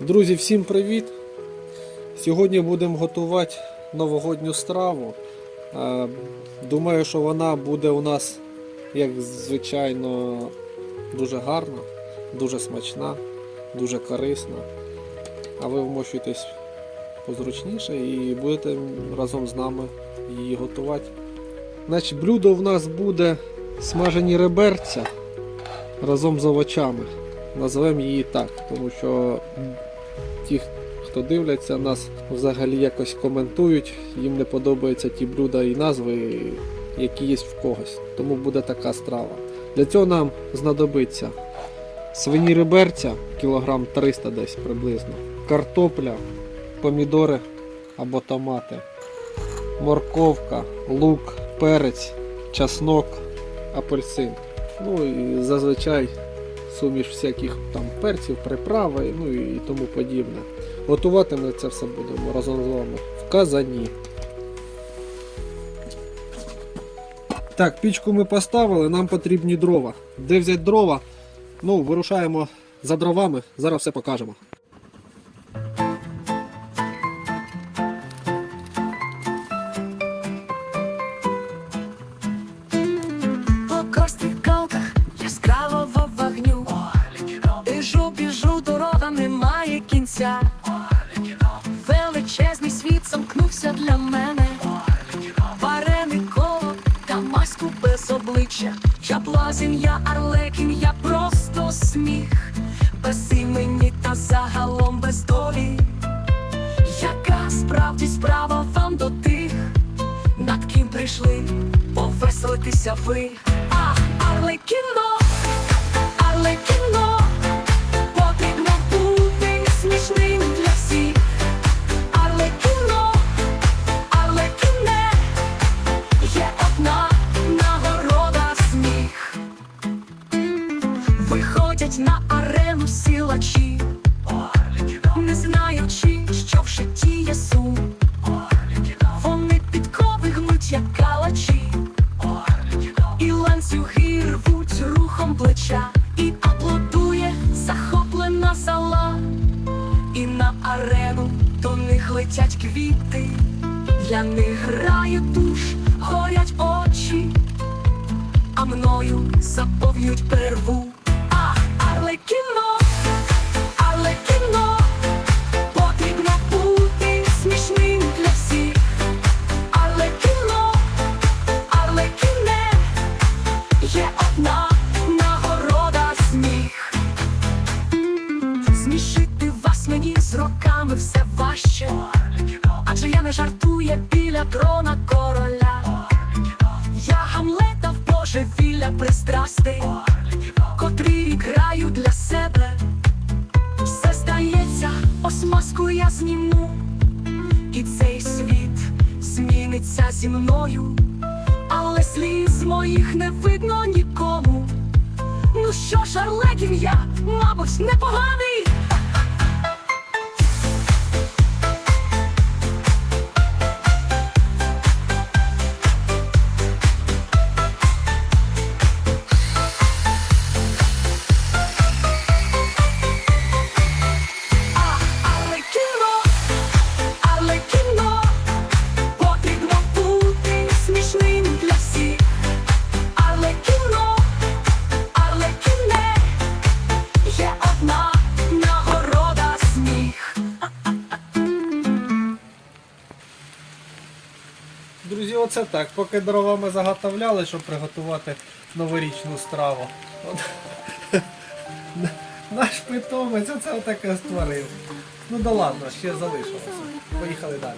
Друзі, всім привіт! Сьогодні будемо готувати новогодню страву. Е, Думаю, що вона буде у нас, як звичайно, дуже гарна, дуже смачна, дуже корисна. А ви вмощуйтесь позручніше і будете разом з нами її готувати. Значить, блюдо в нас буде смажені реберця разом з овочами. Назвемо її так, тому що ті, хто дивляться нас, взагалі якось коментують, їм не подобаються ті блюда і назви, які є в когось. Тому буде така страва. Для цього нам знадобиться свині реберця, кілограм 300 десь приблизно, картопля, помідори або томати, морковка, лук, перець, часнок, апельсин. Ну і зазвичай суміш всяких там перців, приправи, ну і тому подібне. Готувати ми це все будемо разом з вами в казані. Так, пічку ми поставили, нам потрібні дрова. Де взяти дрова? Ну, вирушаємо за дровами, зараз все покажемо. Для мене. Варене коло та маську без обличчя. Я блазень, я арлекін, я просто сміх. Без імені та загалом без долі. Яка справді справа вам до тих над ким прийшли повеселитися ви. А, Арлекіно, І аплодує захоплена зала І на арену до них летять квіти. Для них грає душ, горять очі. А мною заповнюють перву. А, Арлекіно, божевілля пристрастий, котрий граю для себе. Все здається, ось маску я зніму. І цей світ зміниться зі мною, але сліз моїх не видно нікому. Ну що ж, Арлекін я, мабуть, непоганий. Оце так. Поки дрова ми заготовляли, щоб приготувати новорічну страву. От. Наш питомець оце отаке створив. Ну да ладно, ще залишилося. Поїхали далі.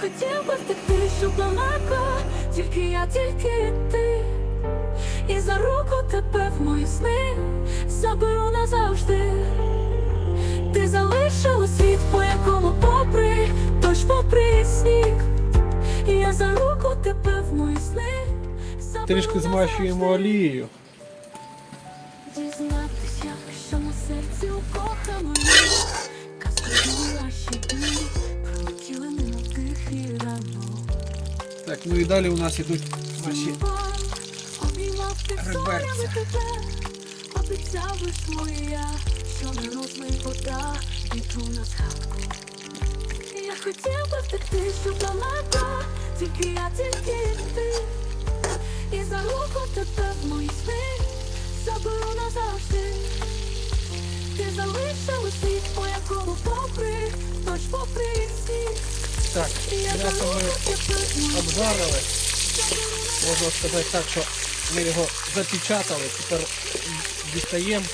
Хотів би втекти, щоб далеко, тільки я, тільки ти. І за руку тебе в мої сни заберу назавжди. Ти залишила світ, по якому попри дощ попри сніг. Я за руку тебе в мої сни Трішки змащуємо олією. Ну і далі у нас ідуть наші реберця. що. Я хотів втекти, щоб далеко, тільки я, тільки. І за руку тебе в мої сни заберу назавжди. Ти залишила світ, по якому попри, дощ попри сніг. Так, я за руку тебе обжарили. Можна сказати так, що ми його запечатали, тепер дістаємо.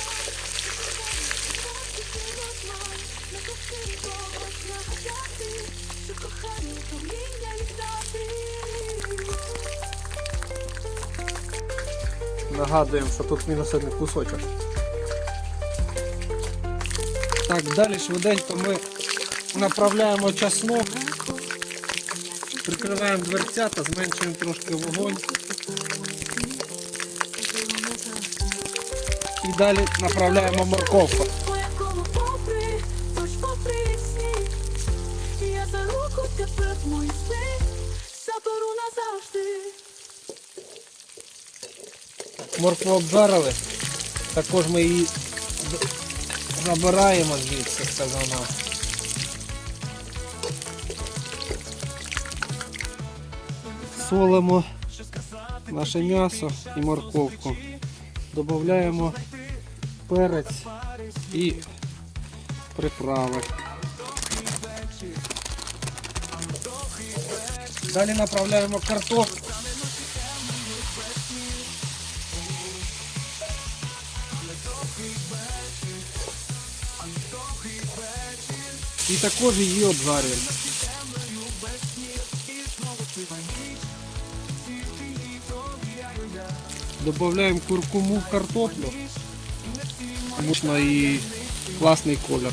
Нагадуємо, що тут мінус один кусочок. Так, далі швиденько ми направляємо часнок, прикриваємо дверцята, зменшуємо трошки вогонь. І далі направляємо морковку. Моркву обжарили. Також ми її забираємо звідси з казана. Солимо наше м'ясо і морковку. Додаємо перець і приправи. Далі направляємо картоплю. І також її обжарюємо. Добавляємо куркуму в картоплю. Можна і класний колір.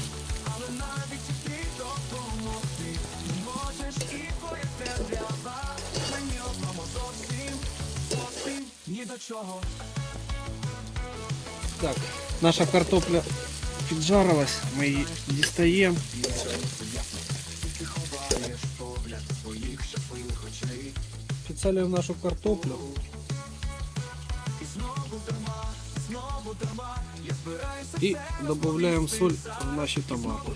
Так, наша картопля піджарилась, ми її дістаємо. Підсалюємо нашу картоплю. І додаємо соль в наші томати.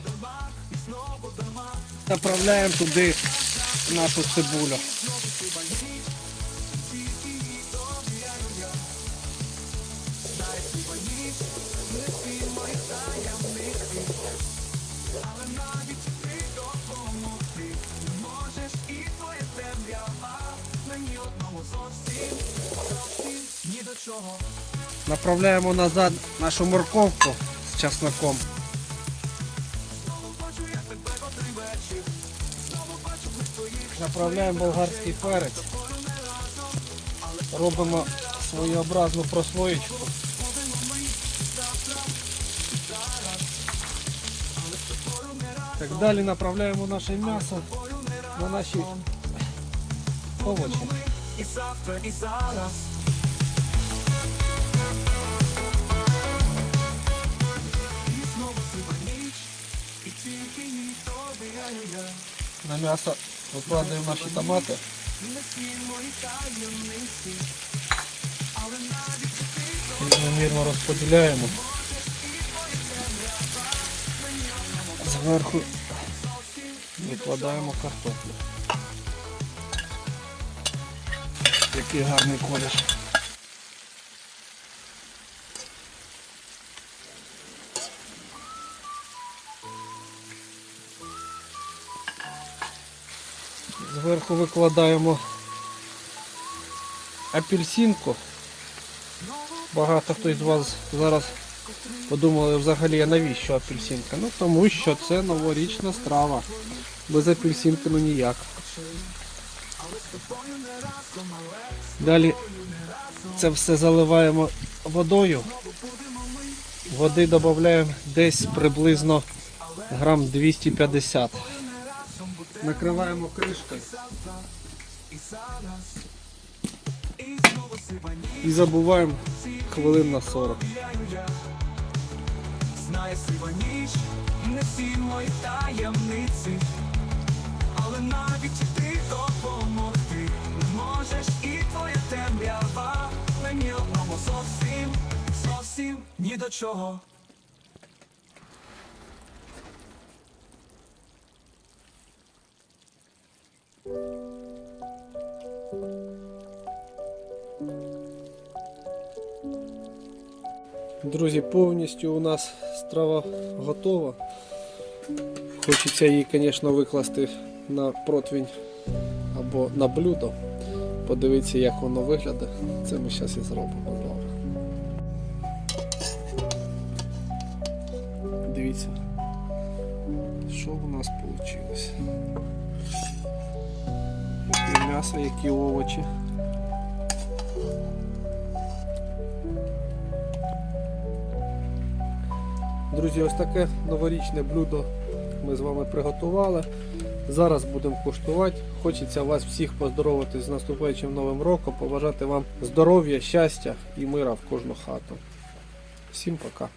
Направляємо туди нашу цибулю. Направляємо назад нашу морковку з чесноком. Направляємо болгарський перець. Робимо своєобразну прослоєчку. Так, далі направляємо наше м'ясо на наші овочі. На м'ясо викладаємо наші томати. Рівномірно розподіляємо. Зверху викладаємо картоплю. Який гарний колір. Зверху викладаємо апельсинку. Багато хто із вас зараз подумали взагалі, навіщо апельсинка? Ну тому що це новорічна страва. Без апельсинки ну ніяк. Далі це все заливаємо водою. Води додаємо десь приблизно грам 250. Накриваємо кришкою. І забуваємо хвилин на 40. минає сива ніч, не всі таємниці, але навіть і ти допомогти можеш і твоя темрява мені одному зовсім, зовсім ні до чого. Друзі, повністю у нас страва готова. Хочеться її, звісно, викласти на противень або на блюдо. Подивитися, як воно виглядає. Це ми зараз і зробимо вами. Дивіться, що у нас вийшло. М'ясо, які овочі. Друзі, ось таке новорічне блюдо ми з вами приготували. Зараз будемо куштувати. Хочеться вас всіх поздоровити з наступаючим новим роком, побажати вам здоров'я, щастя і мира в кожну хату. Всім пока.